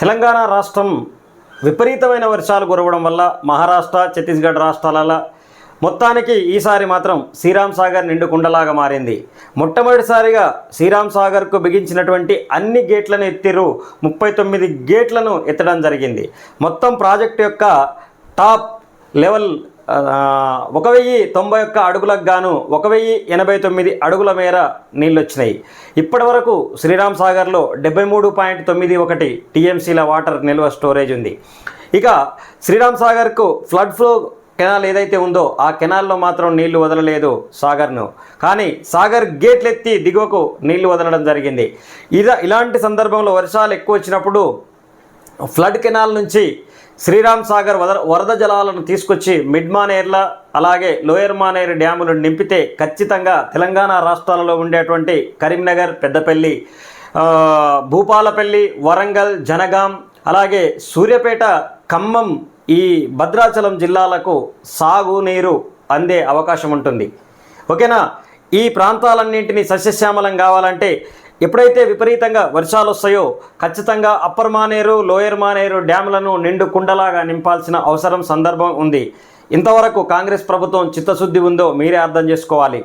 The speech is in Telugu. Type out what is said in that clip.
తెలంగాణ రాష్ట్రం విపరీతమైన వర్షాలు కురవడం వల్ల మహారాష్ట్ర ఛత్తీస్గఢ్ రాష్ట్రాలలో మొత్తానికి ఈసారి మాత్రం శ్రీరామ్ సాగర్ నిండు కుండలాగా మారింది. మొట్టమొదటిసారిగా శ్రీరామ్ సాగర్కు బిగించినటువంటి అన్ని గేట్లను ఎత్తిరు ముప్పై తొమ్మిది గేట్లను ఎత్తడం జరిగింది. మొత్తం ప్రాజెక్టు యొక్క టాప్ లెవెల్ ఒక వెయ్యి తొంభై ఒక్క అడుగులకు గాను ఒక వెయ్యి ఎనభై తొమ్మిది అడుగుల మేర నీళ్ళు వచ్చినాయి ఇప్పటి వరకు శ్రీరామ్ సాగర్లో డెబ్బై మూడు పాయింట్ తొమ్మిది ఒకటి టీఎంసీల వాటర్ నిల్వ స్టోరేజ్ ఉంది. ఇక శ్రీరామ్ సాగర్కు ఫ్లడ్ ఫ్లో కెనాల్ ఏదైతే ఉందో ఆ కెనాల్లో మాత్రం నీళ్ళు వదలలేదు సాగర్ను. కానీ సాగర్ గేట్లు ఎత్తి దిగువకు నీళ్ళు వదలడం జరిగింది. ఇద ఇలాంటి సందర్భంలో వర్షాలు ఎక్కువ వచ్చినప్పుడు ఫ్లడ్ కెనాల్ నుంచి శ్రీరామ్ సాగర్ వద వరద జలాలను తీసుకొచ్చి మిడ్ మానేర్ల అలాగే లోయర్ మానేరు డ్యాములను నింపితే ఖచ్చితంగా తెలంగాణ రాష్ట్రాలలో ఉండేటువంటి కరీంనగర్ పెద్దపల్లి భూపాలపల్లి వరంగల్ జనగాం అలాగే సూర్యాపేట ఖమ్మం ఈ భద్రాచలం జిల్లాలకు సాగునీరు అందే అవకాశం ఉంటుంది. ఓకేనా? ఈ ప్రాంతాలన్నింటినీ సస్యశ్యామలం కావాలంటే ఎప్పుడైతే విపరీతంగా వర్షాలు వస్తాయో ఖచ్చితంగా అప్పర్ మానేరు లోయర్ మానేరు డ్యామ్లను నిండు కుండలాగా నింపాల్సిన అవసరం సందర్భం ఉంది. ఇంతవరకు కాంగ్రెస్ ప్రభుత్వం చిత్తశుద్ధి ఉందో మీరే అర్థం చేసుకోవాలి.